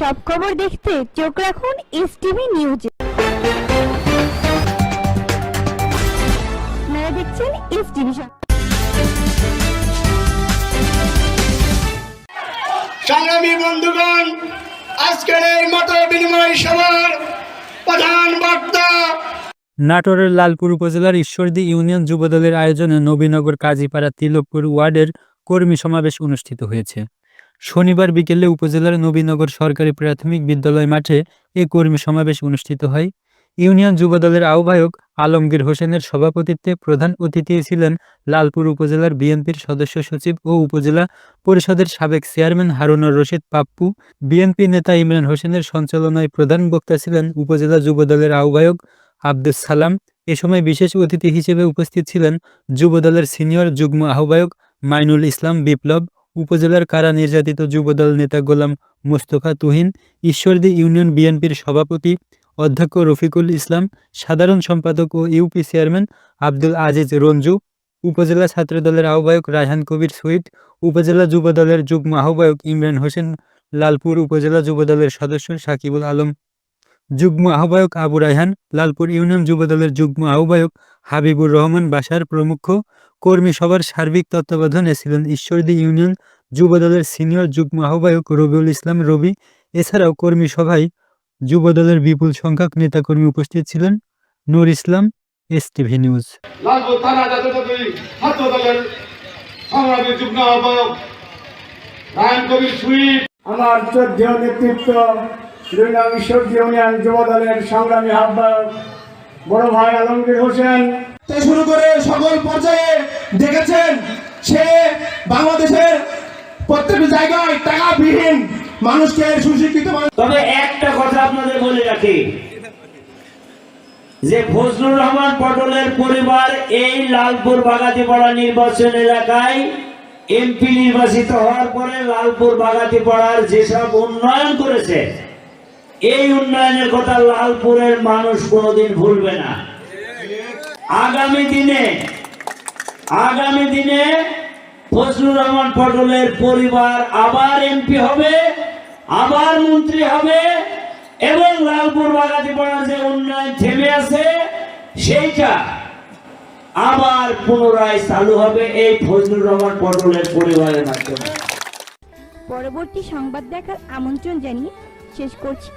সব খবর দেখতে চোখ রাখুন এস টিভি নিউজে। আপনারা দেখছেন এস টিভি সংগ্রামী বন্ধুগণ আজকের এই মত বিনিময় সভার প্রধান বক্তা নাটোরের লালপুর উপজেলার ঈশ্বরদী ইউনিয়ন যুবদলের আয়োজনে নবীনগর কাজীপাড়া তিলকপুর ওয়ার্ডের কর্মী সমাবেশ অনুষ্ঠিত হয়েছে। শনিবার বিকেলে উপজেলার নবীনগর সরকারি প্রাথমিক বিদ্যালয় মাঠে এ কর্মী সমাবেশ অনুষ্ঠিত হয়। ইউনিয়ন যুবদলের আহ্বায়ক আলমগীর হোসেনের সভাপতিত্বে প্রধান অতিথি ছিলেন লালপুর উপজেলার বিএনপির সদস্য সচিব ও উপজেলা পরিষদের সাবেক চেয়ারম্যান হারুনুর রশিদ পাপ্পু। বিএনপি নেতা ইমরান হোসেনের সঞ্চালনায় প্রধান বক্তা ছিলেন উপজেলা যুবদলের আহ্বায়ক আব্দুস সালাম। এ সময় বিশেষ অতিথি হিসেবে উপস্থিত ছিলেন যুবদলের সিনিয়র যুগ্ম আহ্বায়ক মাইনুল ইসলাম বিপ্লব উপজেলার কারা নির্যাতিত যুবদল নেতা গোলাম মোস্তফা তুহিন, ঈশ্বরদী ইউনিয়ন বিএনপির সভাপতি অধ্যক্ষ রফিকুল ইসলাম, সাধারণ সম্পাদক ও ইউপি চেয়ারম্যান আব্দুল আজিজ রঞ্জু, উপজেলা ছাত্রদলের আহ্বায়ক রায়হান কবির সুইট উপজেলা যুবদলের যুগ্ম আহ্বায়ক ইমরান হোসেন, লালপুর উপজেলা যুবদলের সদস্য সাকিবুল আলম, যুগ্ম আহ্বায়ক আবু রায়হান, লালপুর ইউনিয়ন যুবদলের যুগ্ম আহ্বায়ক হাবিবুর রহমান বাসার প্রমুখ কর্মী সভার সার্বিক তত্ত্বাবধানে ছিলেন ঈশ্বরদী ইউনিয়ন যুবদলের সিনিয়র যুগ্ম আহ্বায়ক রবিউল ইসলাম রবি। এছাড়াও কর্মী সভায় যুবদলের বিপুল সংখ্যক নেতাকর্মী উপস্থিত ছিলেন। Nur Islam S TV news আমার চোদ্দ নেতৃত্ব ইউনিয়ন যুব দলের সংগ্রামী আহ্বায়ক বড় ভাই আলমগীর হোসেন। শুরু করে সকল পর্যায়ে দেখেছেন সে বাংলাদেশের প্রত্যেকটি জায়গায় টাকাবিহীন মানুষকে সুশিক্ষিত তবে একটা কথা আপনাদের বলে রাখি। যে ফজলুর রহমান পটলের পরিবার এই লালপুর বাগাতিপাড়া নির্বাচন এলাকায় এমপি নির্বাচিত হওয়ার পরে লালপুর বাগাতিপাড়ার যেসব উন্নয়ন করেছে এই উন্নয়নের কথা লালপুরের মানুষ কোনোদিন ভুলবে না। আগামী দিনে আগামী দিনে ফজলুর রহমান পটলের পরিবার আবার এমপি হবে, আবার মন্ত্রী হবে এবং লালপুর বাগাতি পাড়ার যে উন্নয়ন থেমে আছে, সেইটা আবার পুনরায় চালু হবে এই ফজলুর রহমান পটলের পরিবারের মাধ্যমে। পরবর্তী সংবাদ দেখার আমন্ত্রণ জানিয়ে শেষ করছি।